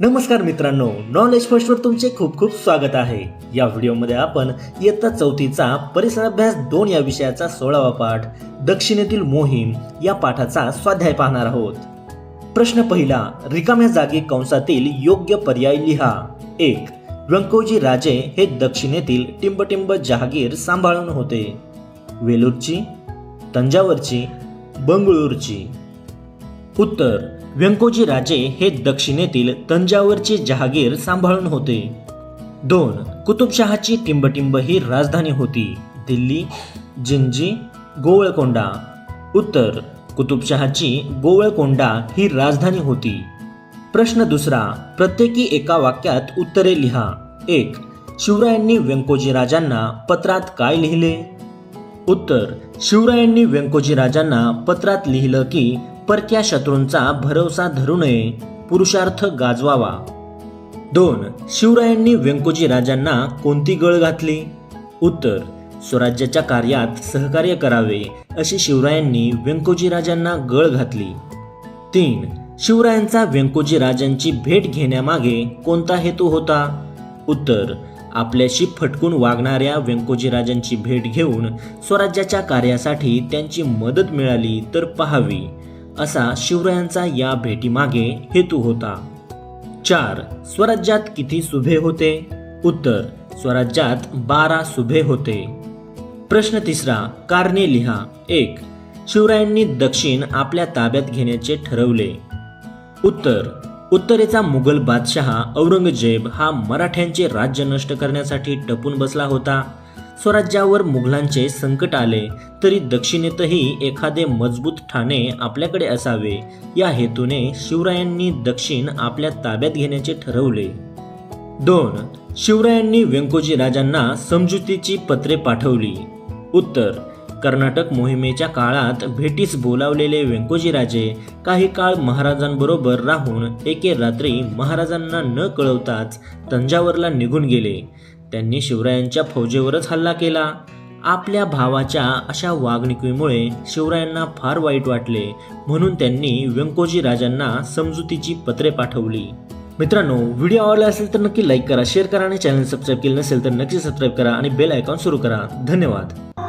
नमस्कार मित्रांनो knowledge first var तुमचे खूप खूप स्वागत आहे. या व्हिडिओमध्ये आपण इयत्ता चौथीचा परिसर अभ्यास दोन या विषयाचा सोळावा पाठ दक्षिणेतील मोहीम या पाठाचा स्वाध्याय पाहणार आहोत. प्रश्न पहिला रिकाम्या जागी कंसातील योग्य पर्याय लिहा. एक व्यंकोजी राजे हे दक्षिणेतील टिंबटिंब जहागीर सांभाळून होते. वेलूरची तंजावरची बंगळूरची. उत्तर व्यंकोजी राजे हे दक्षिणेतील तंजावरची जहागीर सांभाळून होते. दोन कुतुबशहाची टिंबटिंब ही राजधानी होती. दिल्ली जिंजी गोवळकोंडा. उत्तर कुतुबशहाची गोवळकोंडा ही राजधानी होती. प्रश्न दुसरा प्रत्येकी एका वाक्यात उत्तरे लिहा. एक शिवरायांनी व्यंकोजी राजांना पत्रात काय लिहिले? उत्तर शिवरायांनी व्यंकोजी राजांना पत्रात लिहिलं की परक्या शत्रूंचा भरवसा धरू नये पुरुषार्थ गाजवावा. दोन शिवरायांनी व्यंकोजी राजांना कोणती गळ घातली? उत्तर स्वराज्याच्या कार्यात सहकार्य करावे अशी शिवरायांनी व्यंकोजी राजांना गळ घातली. तीन शिवरायांचा व्यंकोजी राजांची भेट घेण्यामागे कोणता हेतू होता? उत्तर आपल्याशी फटकून वागणाऱ्या व्यंकोजी राजांची भेट घेऊन स्वराज्याच्या कार्यासाठी त्यांची मदत मिळाली तर पहावी. असा शिवरायांचा या भेटीमागे हेतू होता. चार स्वराज्यात किती सुभे होते? उत्तर स्वराज्यात बारा सुभे होते. प्रश्न तिसरा कारणे लिहा. एक शिवरायांनी दक्षिण आपल्या ताब्यात घेण्याचे ठरवले. उत्तर उत्तरेचा मुघल बादशहा औरंगजेब हा मराठ्यांचे राज्य नष्ट करण्यासाठी टपून बसला होता. स्वराज्यावर मुघलांचे संकट आले तरी दक्षिणेतही एखादे मजबूत ठाणे आपल्याकडे असावे. या हेतूने शिवरायांनी दक्षिण आपल्या ताब्यात घेण्याचे ठरवले. दोन शिवरायांनी व्यंकोजी राजांना समजुतीची पत्रे पाठवली. उत्तर कर्नाटक मोहिमेच्या काळात भेटीस बोलावलेले व्यंकोजी राजे काही काळ महाराजांबरोबर राहून एके रात्री महाराजांना न कळवताच तंजावरला निघून गेले. त्यांनी शिवरायांच्या फौजेवरच हल्ला केला. आपल्या भावाच्या अशा वागणुकीमुळे शिवरायांना फार वाईट वाटले म्हणून त्यांनी व्यंकोजी राजांना समजुतीची पत्रे पाठवली. मित्रांनो व्हिडिओ आवडला असेल तर नक्की लाईक करा शेअर करा आणि चॅनल सबस्क्राईब केलं नसेल तर नक्की सबस्क्राईब करा आणि बेल आयकॉन सुरू करा. धन्यवाद.